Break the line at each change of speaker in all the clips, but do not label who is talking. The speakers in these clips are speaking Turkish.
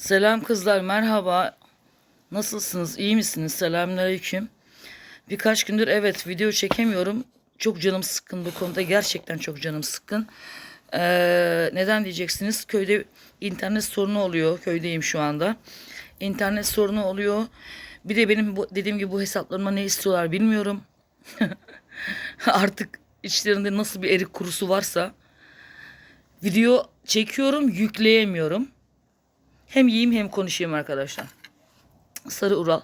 Selam kızlar, merhaba. Nasılsınız, iyi misiniz? Selamünaleyküm. Birkaç gündür evet video çekemiyorum. Çok canım sıkkın bu konuda. Gerçekten çok canım sıkkın. Ee, neden diyeceksiniz? Köyde internet sorunu oluyor. Köydeyim şu anda. İnternet sorunu oluyor. Bir de benim bu, dediğim gibi bu hesaplarıma ne istiyorlar bilmiyorum. Artık içlerinde nasıl bir erik kurusu varsa video çekiyorum, yükleyemiyorum. Hem yiyeyim hem konuşayım arkadaşlar. Sarı Ural.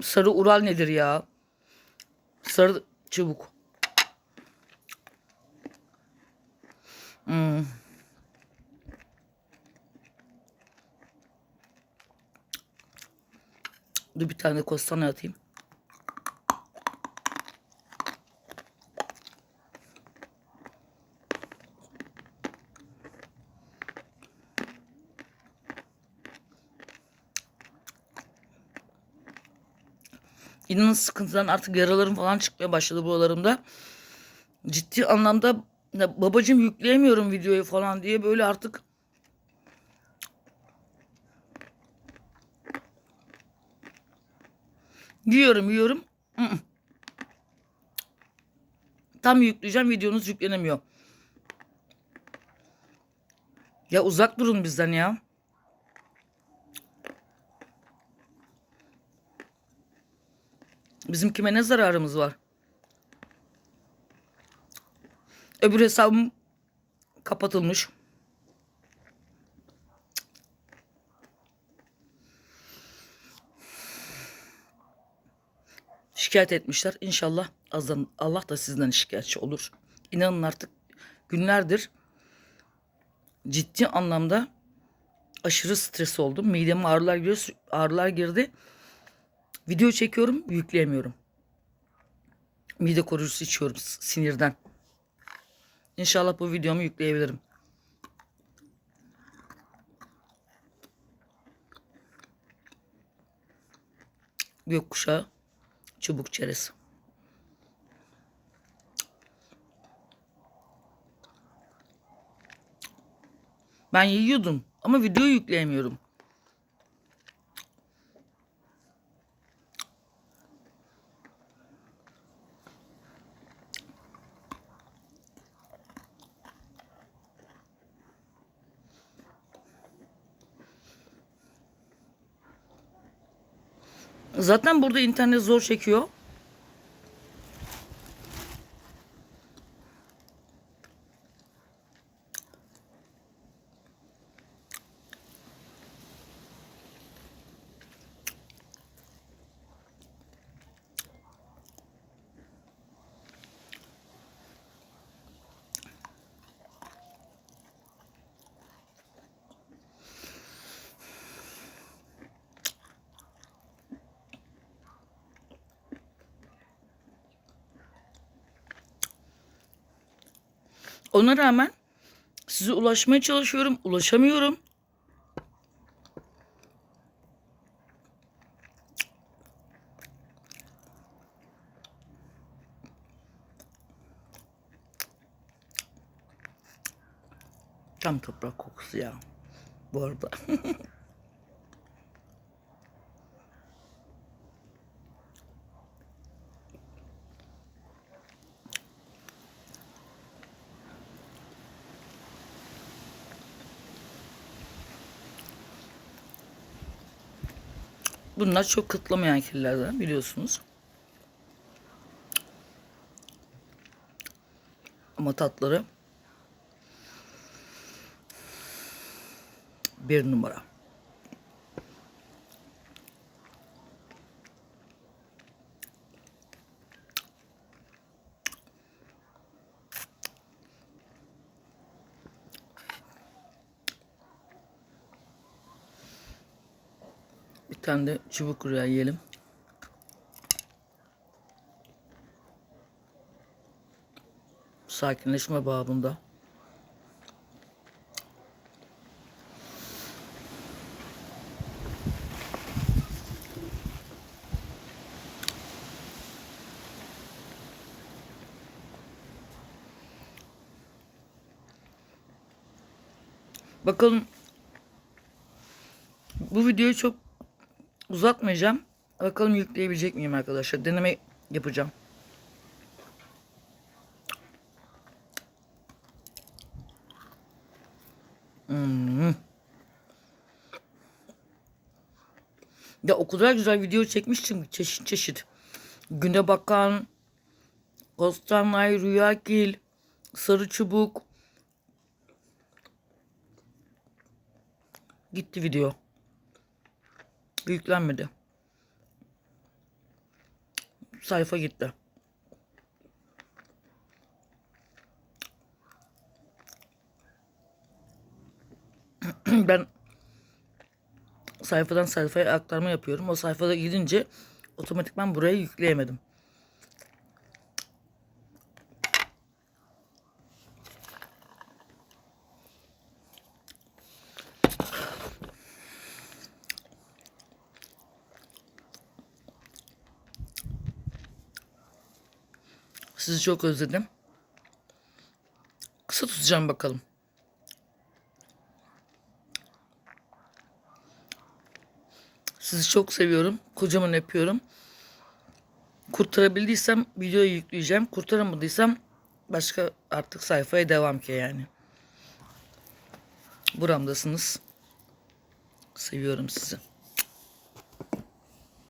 Sarı Ural nedir ya? Sarı çubuk. Hmm. Dur bir tane kostana atayım. İnanın sıkıntıdan artık yaralarım falan çıkmaya başladı buralarımda. Ciddi anlamda babacım yükleyemiyorum videoyu falan diye böyle artık Yiyorum yiyorum. Tam yükleyeceğim videonuz yüklenemiyor. Ya uzak durun bizden ya. Bizim kime ne zararımız var? Öbür hesabım kapatılmış. Şikayet etmişler. İnşallah azdan Allah da sizden şikayetçi olur. İnanın artık günlerdir ciddi anlamda aşırı stres oldum. Mideme ağrılar giriyor, ağrılar girdi. Video çekiyorum, yükleyemiyorum. Mide koruyucusu içiyorum sinirden. İnşallah bu videomu yükleyebilirim. Gökkuşağı çubuk çerez. Ben yiyordum ama video yükleyemiyorum. Zaten burada internet zor çekiyor. Ona rağmen size ulaşmaya çalışıyorum. Ulaşamıyorum. Tam toprak kokusu ya. Bu arada. Bunlar çok kıtlamayan kirlerden biliyorsunuz. Ama tatları bir numara. tane de çubuk rüya yiyelim. Sakinleşme babında. Bakalım bu videoyu çok uzatmayacağım. Bakalım yükleyebilecek miyim arkadaşlar. Deneme yapacağım. Hmm. Ya o kadar güzel video çekmiştim çeşit çeşit. Güne bakan, Kostanay, Rüyagil, Sarı Çubuk. Gitti video. Yüklenmedi. Sayfa gitti. ben sayfadan sayfaya aktarma yapıyorum. O sayfada gidince otomatikman buraya yükleyemedim. Sizi çok özledim. Kısa tutacağım bakalım. Sizi çok seviyorum. Kocaman öpüyorum. Kurtarabildiysem videoyu yükleyeceğim. Kurtaramadıysam başka artık sayfaya devam ki yani. Buramdasınız. Seviyorum sizi.